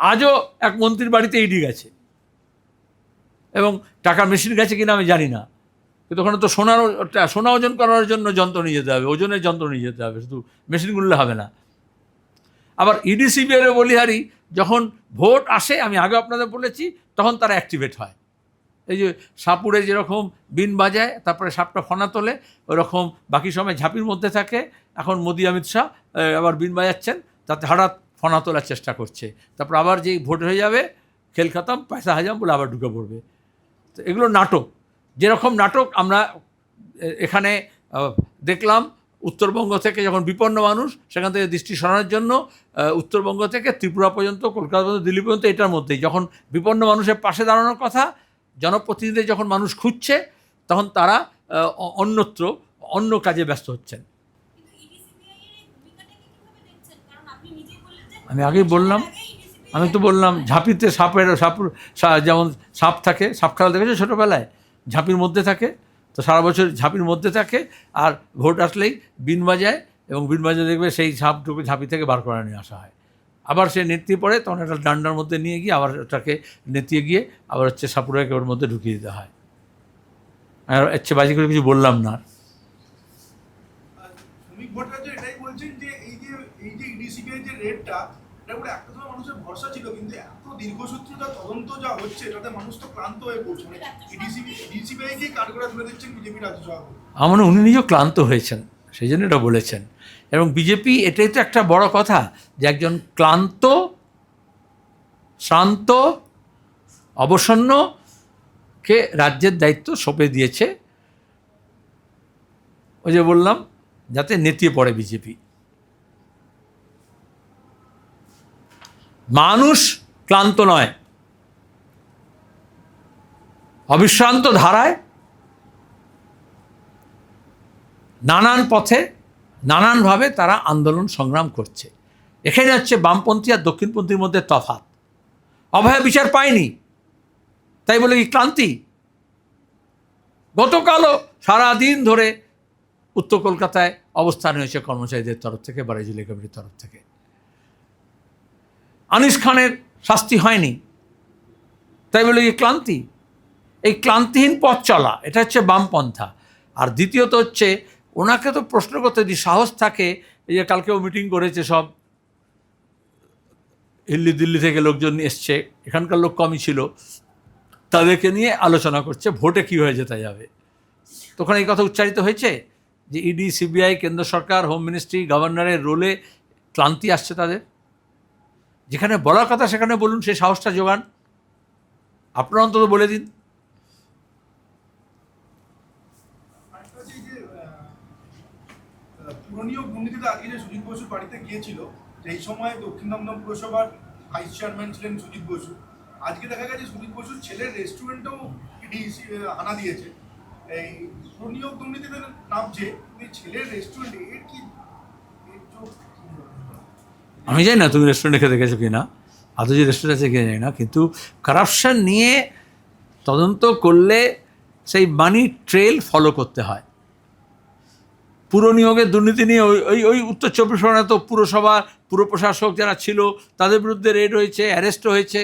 আজও এক মন্ত্রীর বাড়িতে ইডি গেছে এবং টাকার মেশিন গেছে কিনা আমি জানি না। কিন্তু ওখানে তো সোনার সোনা ওজন করার জন্য যন্ত্র নিয়ে যেতে হবে, ওজনের যন্ত্র নিয়ে যেতে হবে, শুধু মেশিন গুনলে হবে না। আবার E ইডিসিবিএর বলিহারি যখন ভোট আসে, আমি আগে আপনাদের বলেছি, তখন তারা অ্যাক্টিভেট হয়। এই যে সাপুরে যেরকম বিন বাজায়, তারপরে সাপটা ফনা তোলে, ওরকম বাকি সময় ঝাঁপির মধ্যে থাকে। এখন মোদি, অমিত শাহ আবার বিন বাজাচ্ছেন, তাতে হঠাৎ ফনা তোলার চেষ্টা করছে। তারপর আবার যেই ভোট হয়ে যাবে, খেল খতম, পয়সা হাজাম বলে আবার ঢুকে পড়বে। তো এগুলো নাটক। যেরকম নাটক আমরা এখানে দেখলাম, উত্তরবঙ্গ থেকে যখন বিপন্ন মানুষ, সেখান থেকে দৃষ্টি সরানোর জন্য উত্তরবঙ্গ থেকে ত্রিপুরা পর্যন্ত, কলকাতা পর্যন্ত, দিল্লি পর্যন্ত এটার মধ্যেই যখন বিপন্ন মানুষের পাশে দাঁড়ানোর কথা, জনপ্রতিনিধি যখন মানুষ খুঁজছে, তখন তারা অন্যত্র, অন্য কাজে ব্যস্ত হচ্ছেন। আমি আগেই বললাম, আমি তো বললাম ঝাঁপিতে সাপের সাপ যেমন সাপ থাকে সাপ খেলা দেখেছ ছোটোবেলায়? ঝাঁপির মধ্যে থাকে তো সারা বছর ঝাঁপির মধ্যে থাকে আর ভোট আসলেই বিন বাজায় এবং বিন বাজায় দেখবে সেই সাপটুকু ঝাঁপি থেকে বার করে নিয়ে আসা হয়। আবার সে নেতিয়ে পড়ে তখন একটা ডান্ডার মধ্যে নিয়ে গিয়ে আবার ওটাকে নেতিয়ে গিয়ে আবার হচ্ছে সাপুরাকে ওর মধ্যে ঢুকিয়ে দিতে হয়। আর হচ্ছে বাজি করে কিছু বললাম না। এটাই বলছেন যে এই যে এই যে ইডিসিবিআই যে রেটটা এটা একটা সময় মানুষের ভরসা ছিল, কিন্তু এত দীর্ঘসূত্রতা তদন্ত যা হচ্ছে তাতে মানুষ তো ক্লান্ত হয়ে পড়ছে। মানে ইডিসিবি ইডিসিবিআই কে কাঠগড়া তুলে দিচ্ছেন বিজেপি রাজ্য সভাপতি আমার উনি নিজেও ক্লান্ত হয়েছেন, সেই জন্য এটা বলেছেন। এবং বিজেপি এটাই তো একটা বড় কথা যে একজন ক্লান্ত, শ্রান্ত অবসন্নকে রাজ্যের দায়িত্ব সঁপে দিয়েছে। ওই যে বললাম, যাতে নেতিয়ে পড়ে বিজেপি মানুষ ক্লান্ত নয়। অবিশ্রান্ত ধারায় নানান পথে, নানানভাবে তারা আন্দোলন সংগ্রাম করছে। এখানে হচ্ছে বামপন্থী আর দক্ষিণপন্থীর মধ্যে তফাত অভয় বিচার পায়নি। তাই বলে কি ক্লান্তি? গতকালও সারাদিন ধরে উত্তর কলকাতায় অবস্থান হয়েছে কর্মচারীদের তরফ থেকে বারাইজুলি কমিটির তরফ থেকে। আনিস খানের শাস্তি হয়নি। তাই বলে এই ক্লান্তি, এই ক্লান্তিহীন পথ চলা, এটা হচ্ছে বামপন্থা। আর দ্বিতীয়ত হচ্ছে, ওনাকে তো প্রশ্ন করতে যদি সাহস থাকে, এই যে কালকেও মিটিং করেছে সব দিল্লি দিল্লি থেকে লোকজন এসছে, এখানকার লোক কমই ছিল, তাদেরকে নিয়ে আলোচনা করছে, ভোটে কী হয়ে যেতে যাবে। তখন এই কথা উচ্চারিত হয়েছে যে ইডি, সিবিআই, কেন্দ্র সরকার, হোম মিনিস্ট্রি, গভর্নরের রোলে ক্লান্তি আসছে তাদের। যেখানে বলার কথা সেখানে বলুন সে সাহসটা যোগান। আপনার অন্তত বলে দিন। আরেকটা হচ্ছে এই যে আহ, আহ, দুর্নীতিতে আজকে যে সুজিত বসুর বাড়িতে গিয়েছিল সেই সময় দক্ষিণ দমদম পুরসভার ভাইস চেয়ারম্যান ছিলেন সুজিত বসু। আজকে দেখা গেছে সুজিত বসুর ছেলের রেস্টুরেন্টেও হানা দিয়েছে। এই পুরনীয় দুর্নীতিতে নামছে ছেলের রেস্টুরেন্টে এর কি আমি জানি না তুমি রেস্টুরেন্টে খেতে গেছো কি না আদৌ যে রেস্টুরেন্ট আছে কিনা জানি না, কিন্তু কারাপশন নিয়ে তদন্ত করলে সেই মানি ট্রেল ফলো করতে হয়। পুর নিয়োগের দুর্নীতি নিয়ে ওই ওই ওই উত্তর চব্বিশ পরগনা তো পুরসভা, পুর প্রশাসক যারা ছিল, তাদের বিরুদ্ধে রেড হয়েছে অ্যারেস্ট হয়েছে,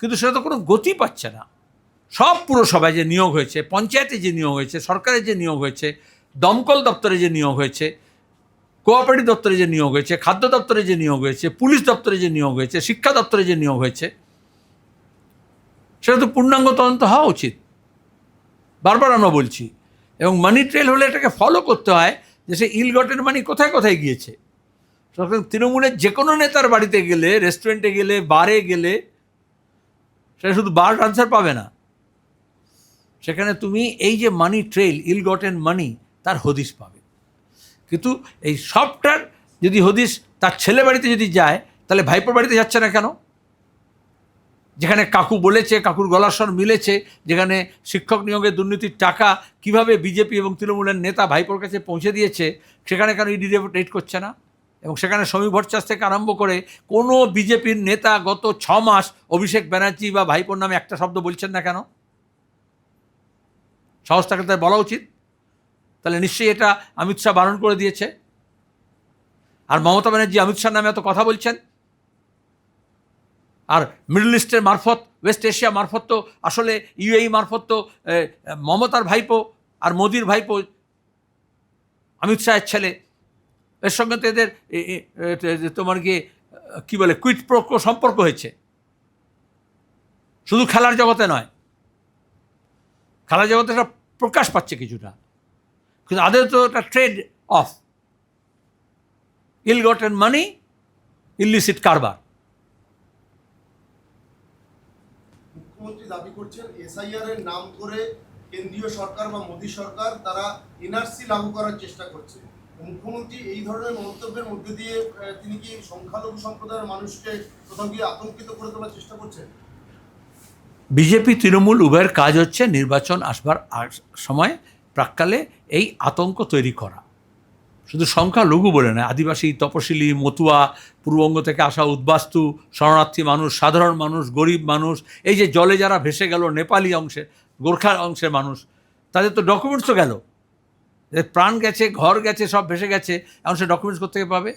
কিন্তু সেটা তো কোনো গতি পাচ্ছে না। সব পুরসভায় যে নিয়োগ হয়েছে, পঞ্চায়েতে যে নিয়োগ হয়েছে, সরকারের যে নিয়োগ হয়েছে, দমকল দপ্তরে যে নিয়োগ হয়েছে কোঅপারেটিভ দপ্তরে যে নিয়োগ হয়েছে, খাদ্য দপ্তরে যে নিয়োগ হয়েছে, পুলিশ দপ্তরে যে নিয়োগ হয়েছে, শিক্ষা দপ্তরে যে নিয়োগ হয়েছে, সেটা তো পূর্ণাঙ্গ তদন্ত হওয়া উচিত। বারবার আমরা বলছি, এবং মানি ট্রেল হলে এটাকে ফলো করতে হয় যে সে ইলগটের মানি কোথায় কোথায় গিয়েছে। সুতরাং তৃণমূলের যে কোনো নেতার বাড়িতে গেলে, রেস্টুরেন্টে গেলে, বারে গেলে, সেটা শুধু বার আনসার পাবে না। সেখানে তুমি এই যে মানি ট্রেল ইলগটেন মানি, তার হদিস পাবে। কিন্তু এই সবটার যদি হদিশ তার ছেলে বাড়িতে যদি যায়, তাহলে ভাইপোর বাড়িতে যাচ্ছে না কেন? যেখানে কাকু বলেছে, কাকুর গলার স্বর মিলেছে, যেখানে শিক্ষক নিয়োগের দুর্নীতির টাকা কীভাবে বিজেপি এবং তৃণমূলের নেতা ভাইপোর কাছে পৌঁছে দিয়েছে, সেখানে কেন ইডি রেট করছে না? এবং সেখানে সমী ভট্টাচার্য থেকে আরম্ভ করে কোনো বিজেপির নেতা গত ছ মাস অভিষেক ব্যানার্জি বা ভাইপোর নামে একটা শব্দ বলছেন না কেন? সাহস থাকলে তাই বলা উচিত। তাহলে নিশ্চয়ই এটা অমিত শাহ বারণ করে দিয়েছে। আর মমতা ব্যানার্জি অমিত শাহ নামে এত কথা বলছেন। আর মিডল ইস্টের মারফত, ওয়েস্ট এশিয়া মারফত তো আসলে ইউএই মারফত তো মমতার ভাইপো আর মোদির ভাইপো অমিত শাহের ছেলে। এর সঙ্গে তো এদের তোমার গিয়ে, কী বলে কুইট প্রক্র সম্পর্ক হয়েছে। শুধু খেলার জগতে নয়, খেলার জগতে এটা প্রকাশ পাচ্ছে কিছুটা। কিন্তু আদৌ তো এটা trade off ill gotten money illicit কারবার মুখ্যমন্ত্রী দাবি করছেন এসআইআর এর নাম করে কেন্দ্রীয় সরকার বা মোদী সরকার তারা এনআরসি লাগু করার চেষ্টা করছে। মুখ্যমন্ত্রী এই ধরনের মন্তব্যের মধ্যে দিয়ে তিনি কি সংখ্যালঘু সম্প্রদায়ের মানুষকে কোথাও গিয়ে আতঙ্কিত করে তোলার চেষ্টা করছেন? বিজেপি তৃণমূল উভয়ের কাজ হচ্ছে নির্বাচন আসবার সময় প্রাককালে এই আতঙ্ক তৈরি করা। শুধু সংখ্যা লঘু বলে নয়, আদিবাসী, তপশিলি, মতুয়া, পূর্ববঙ্গ থেকে আসা উদ্বাস্তু, শরণার্থী মানুষ, সাধারণ মানুষ, গরিব মানুষ, এই যে জলে যারা ভেসে গেল নেপালি অংশে গোর্খার অংশের মানুষ, তাদের তো ডকুমেন্টসও গেল। এদের প্রাণ গেছে, ঘর গেছে, সব ভেসে গেছে, এখন সে ডকুমেন্টস কোথেকে পাবে?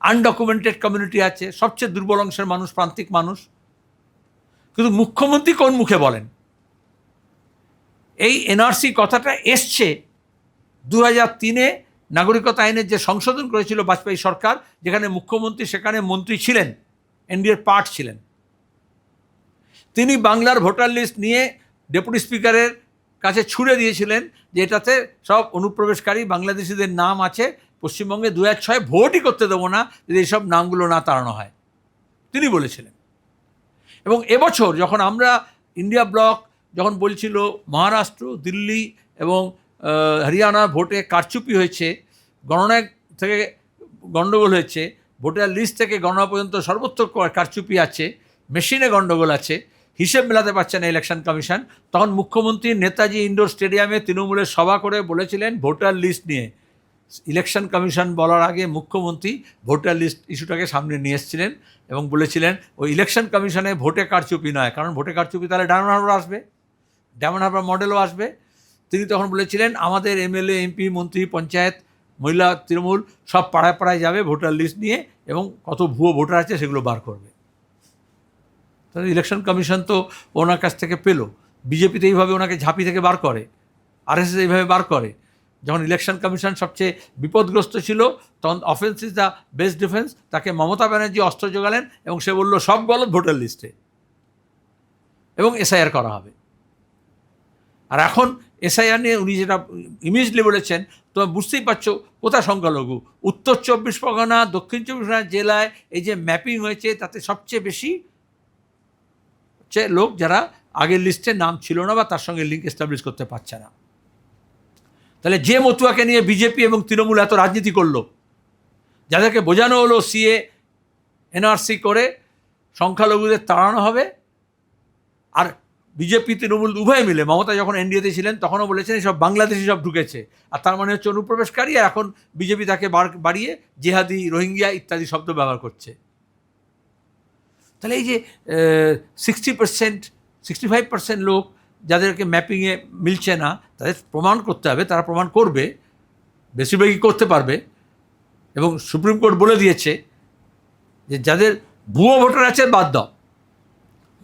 আনডকুমেন্টেড কমিউনিটি আছে, সবচেয়ে দুর্বল অংশের মানুষ, প্রান্তিক মানুষ। কিন্তু মুখ্যমন্ত্রী কোন মুখে বলেন? এই এনআরসি কথাটা এসছে দু হাজার তিনে নাগরিকতা আইনের যে সংশোধন করেছিল বাজপেয়ী সরকার, যেখানে মুখ্যমন্ত্রী, সেখানে মন্ত্রী ছিলেন, এনডিএর পার্ট ছিলেন। তিনি বাংলার ভোটার লিস্ট নিয়ে ডেপুটি স্পিকারের কাছে ছুড়ে দিয়েছিলেন যে এটাতে সব অনুপ্রবেশকারী বাংলাদেশিদের নাম আছে, পশ্চিমবঙ্গে দু হাজার ছয় ভোটই করতে দেবো না, যদি এইসব নামগুলো না তাড়ানো হয়। তিনি বলেছিলেন। এবং এবছর যখন আমরা ইন্ডিয়া ব্লক যখন বলছিল মহারাষ্ট্র, দিল্লি এবং হরিয়ানা ভোটে কারচুপি হয়েছে, গণনা থেকে গণ্ডগোল হয়েছে, ভোটার লিস্ট থেকে গণনা পর্যন্ত সর্বত্র কারচুপি আছে, মেশিনে গণ্ডগোল আছে, হিসেব মেলাতে পারছে না ইলেকশন কমিশন। তখন মুখ্যমন্ত্রী নেতাজি ইন্ডোর স্টেডিয়ামে তৃণমূলের সভা করে বলেছিলেন ভোটার লিস্ট নিয়ে। ইলেকশন কমিশন বলার আগে মুখ্যমন্ত্রী ভোটার লিস্ট ইস্যুটাকে সামনে নিয়ে এসেছিলেন এবং বলেছিলেন, ওই ইলেকশন কমিশনে ভোটে কারচুপি নয়। কারণ ভোটে কারচুপি তাহলে হারবার আসবে। ডায়মন্ড হারবার মডেলও আসবে। তিনি তখন বলেছিলেন, আমাদের এমএলএ, এমপি, মন্ত্রী, পঞ্চায়েত, মহিলা, তৃণমূল সব পাড়ায় পাড়ায় যাবে ভোটার লিস্ট নিয়ে এবং কত ভুয়ো ভোটার আছে সেগুলো বার করবে। তাহলে ইলেকশন কমিশন তো ওনার কাছ থেকে পেল। বিজেপিতে এইভাবে ওনাকে ঝাঁপি থেকে বার করে, আরএসএস এইভাবে বার করে। যখন ইলেকশন কমিশন সবচেয়ে বিপদগ্রস্ত ছিল, তখন offence is the best defence তাকে মমতা ব্যানার্জি অস্ত্র যোগালেন এবং সে বলল, সব গলত ভোটার লিস্টে। এবং এসআইআর করা হবে। আর এখন এসআইআর নিয়ে উনি যেটা ইমিডিয়েটলি বলেছেন, তো বুঝতেই পারছ কোথা সংখ্যালঘু? উত্তর চব্বিশ পরগনা, দক্ষিণ চব্বিশ পরগনা জেলায় এই যে ম্যাপিং হয়েছে, তাতে সবচেয়ে বেশি হচ্ছে লোক যারা আগের লিস্টে নাম ছিল না বা তার সঙ্গে লিঙ্ক এস্টাবলিশ করতে পারছে না। তাহলে যে মতুয়াকে নিয়ে বিজেপি এবং তৃণমূল এত রাজনীতি করল, যাদেরকে বোঝানো হলো সিএ এনআরসি করে সংখ্যালঘুদের তাড়ানো হবে, আর বিজেপি, তৃণমূল উভয় মিলে, মমতা যখন এনডিএতে ছিলেন, তখনও বলেছেন সব বাংলাদেশি সব ঢুকেছে। আর তার মানে হচ্ছে অনুপ্রবেশকারী, আর এখন বিজেপি তাকে বাড়িয়ে জেহাদি, রোহিঙ্গিয়া ইত্যাদি শব্দ ব্যবহার করছে। তাহলে এই যে sixty percent sixty five percent লোক যাদেরকে ম্যাপিংয়ে মিলছে না, তাদের প্রমাণ করতে হবে, তারা প্রমাণ করবে, বেশিরভাগই করতে পারবে। এবং সুপ্রিম কোর্ট বলে দিয়েছে যে যাদের ভুয়ো ভোটার আছে, বাদ দাও।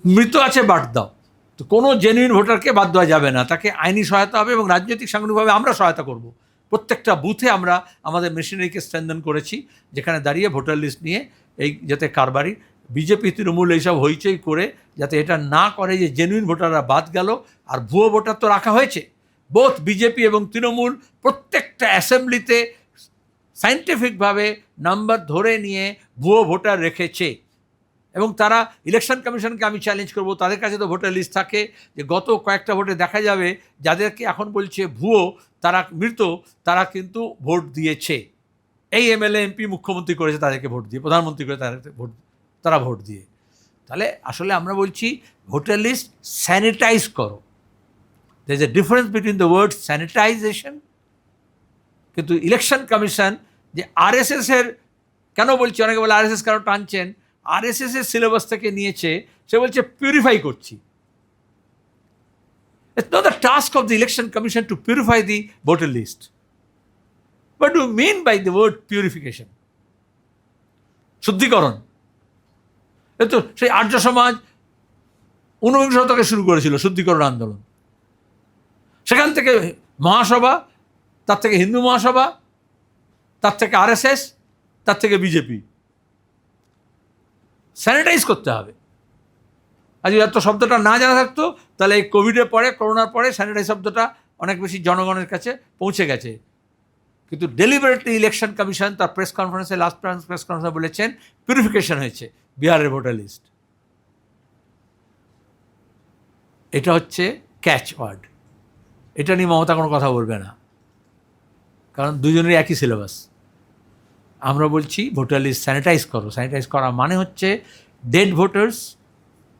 মৃত আছে, বাদ দাও। তো কোনো জেনুইন ভোটারকে বাদ দেওয়া যাবে না। তাকে আইনি সহায়তা হবে এবং রাজনৈতিক সাংগঠনিকভাবে আমরা সহায়তা করব। প্রত্যেকটা বুথে আমরা আমাদের মেশিনারিকে স্ট্রেন্থেন করেছি, যেখানে দাঁড়িয়ে ভোটার লিস্ট নিয়ে এই যাতে কারবারি বিজেপি তৃণমূল এইসব হইচই করে যাতে এটা না করে যে জেনুইন ভোটাররা বাদ গেল। আর ভুয়ো ভোটার তো রাখা হয়েছে। বোথ বিজেপি এবং তৃণমূল প্রত্যেকটা অ্যাসেম্বলিতে সাইন্টিফিকভাবে নাম্বার ধরে নিয়ে ভুয়ো ভোটার রেখেছে। এবং তারা ইলেকশন কমিশনকে আমি চ্যালেঞ্জ করব। তাদের কাছে তো ভোটার লিস্ট থাকে যে গত কয়েকটা ভোটে দেখা যাবে যাদেরকে এখন বলছে ভুয়ো, তারা মৃত, তারা কিন্তু ভোট দিয়েছে। এই এমএলএ এমপি মুখ্যমন্ত্রী করেছে, তাদেরকে ভোট দিয়ে, প্রধানমন্ত্রী করে তাদেরকে ভোট তারা ভোট দিয়ে। তাহলে আসলে আমরা বলছি ভোটার লিস্ট স্যানিটাইজ করো। There is a difference between the word sanitisation কিন্তু ইলেকশন কমিশন যে আরএসএসের কেন বলছি? অনেকে বলে আরএসএস কেন টানছেন? আরএসএসের সিলেবাস থেকে নিয়েছে, সে বলছে পিউরিফাই করছি It's not the task of the election commission to purify the voter list. What do you mean by word purification? শুদ্ধিকরণ এ তো সেই আর্য সমাজ ঊনবিংশ শতকে শুরু করেছিল, শুদ্ধিকরণ আন্দোলন সেখান থেকে মহাসভা, তার থেকে হিন্দু মহাসভা, তার থেকে আরএসএস, তার থেকে বিজেপি স্যানিটাইজ করতে হবে। আজ যদি এত শব্দটা না জানা থাকতো, তাহলে এই কোভিডের পরে করোনার পরে স্যানিটাইজ শব্দটা অনেক বেশি জনগণের কাছে পৌঁছে গেছে। কিন্তু ডেলিভারেটলি ইলেকশন কমিশন তার প্রেস কনফারেন্সে লাস্ট প্রেস কনফারেন্সে বলেছেন পিউরিফিকেশন হয়েছে, বিহারের ভোটার লিস্ট এটা হচ্ছে ক্যাচ ওয়ার্ড এটা নিয়ে মমতা কোনো কথা বলবে না। কারণ দুজনেরই একই সিলেবাস আমরা বলছি ভোটার লিস্ট স্যানিটাইজ করো। স্যানিটাইজ করা মানে হচ্ছে dead voters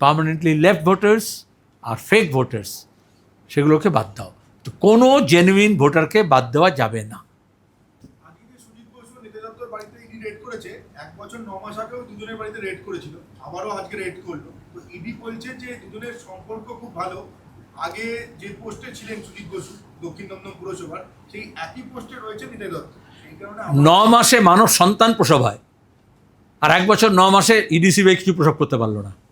permanently left voters আর ফেক ভোটার্স সেগুলোকে বাদ দাও। তো কোনো জেনুইন ভোটারকে বাদ দেওয়া যাবে না। রেড করেছে, এক বছর ন মাস আগেও দুজনের বাড়িতে রেড করেছিল আজকে রেড করল। তো যে দুজনের সম্পর্ক খুব ভালো। আগে যে পোস্টে ছিলেন সুজিত বসু দক্ষিণ পুরসভার, সেই একই পোস্টে রয়েছে নিতাই দত্ত ন মাসে মানব সন্তান প্রসব হয়। আর এক বছর ন মাসে ইডিসি কিছু প্রসব করতে পারল না।